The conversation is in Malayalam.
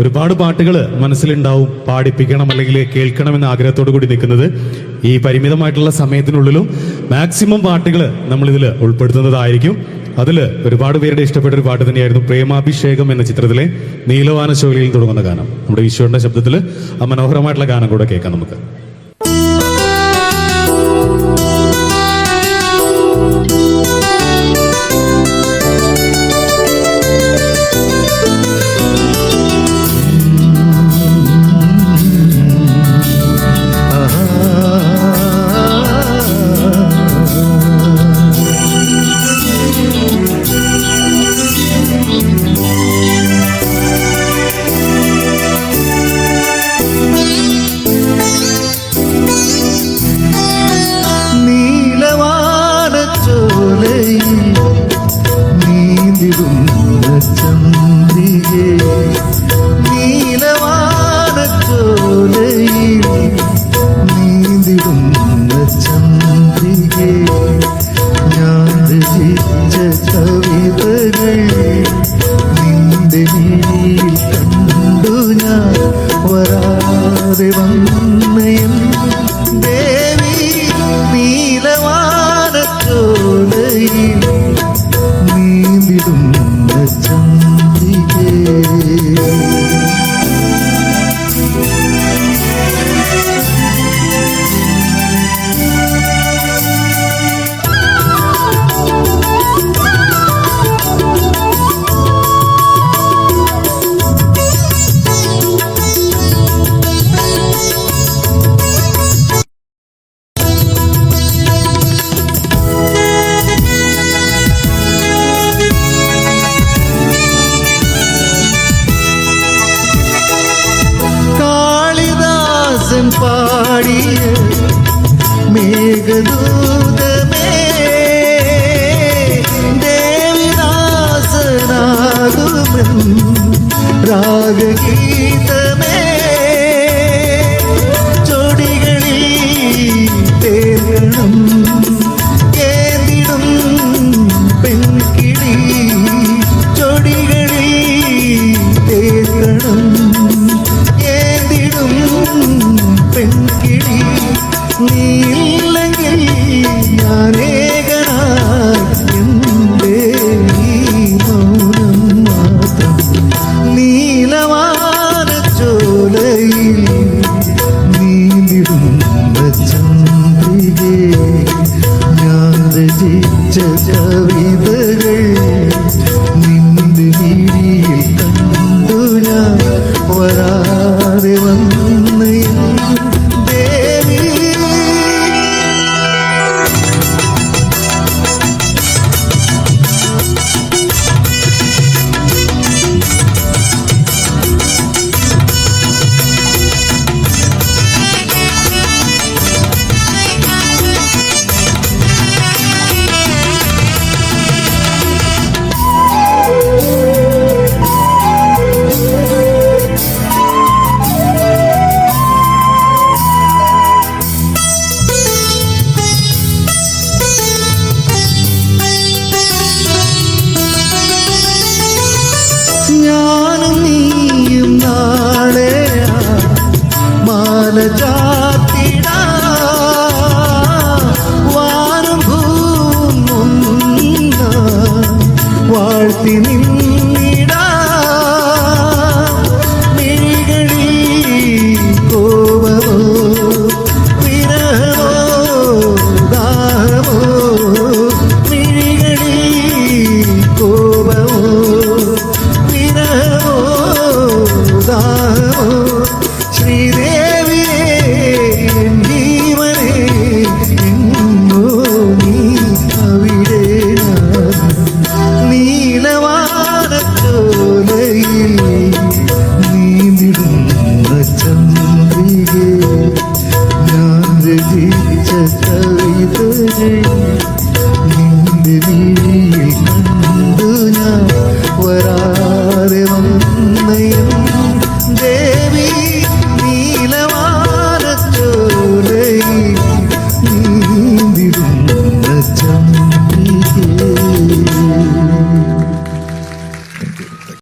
ഒരുപാട് പാട്ടുകൾ മനസ്സിലുണ്ടാവും. പാടിപ്പിക്കണം അല്ലെങ്കിൽ കേൾക്കണം എന്ന ആഗ്രഹത്തോടു കൂടി നിൽക്കുന്നത് ഈ പരിമിതമായിട്ടുള്ള സമയത്തിനുള്ളിലും മാക്സിമം പാട്ടുകൾ നമ്മൾ ഇതിൽ ഉൾപ്പെടുത്തുന്നതായിരിക്കും. അതിൽ ഒരുപാട് പേരുടെ ഇഷ്ടപ്പെട്ട ഒരു പാട്ട് തന്നെയായിരുന്നു പ്രേമാഭിഷേകം എന്ന ചിത്രത്തിലെ നീലവാന ശൈലിയിൽ തുടങ്ങുന്ന ഗാനം. നമ്മുടെ ഈശ്വരന്റെ ശബ്ദത്തിൽ ആ മനോഹരമായിട്ടുള്ള ഗാനം കൂടെ കേൾക്കാം നമുക്ക്. നീന്തിടുന്ന ചന്ദ്രികേ. ചന്ദ്ര പാടിയ മേഘദൂതമേ ദേവിദാസനാകുമെന്ന് രാഗഗീതമേ. ചൊടികളിൽ തേരണം ഏന്തിടും പെൺകിളി ചൊടികളിൽ തേർക്കണം നീന്തിടുന്ന ചന്ദ്രികേ ഞാൻ രചിച്ച കവിതകൾ നിന്റെ മിഴിയിൽ 不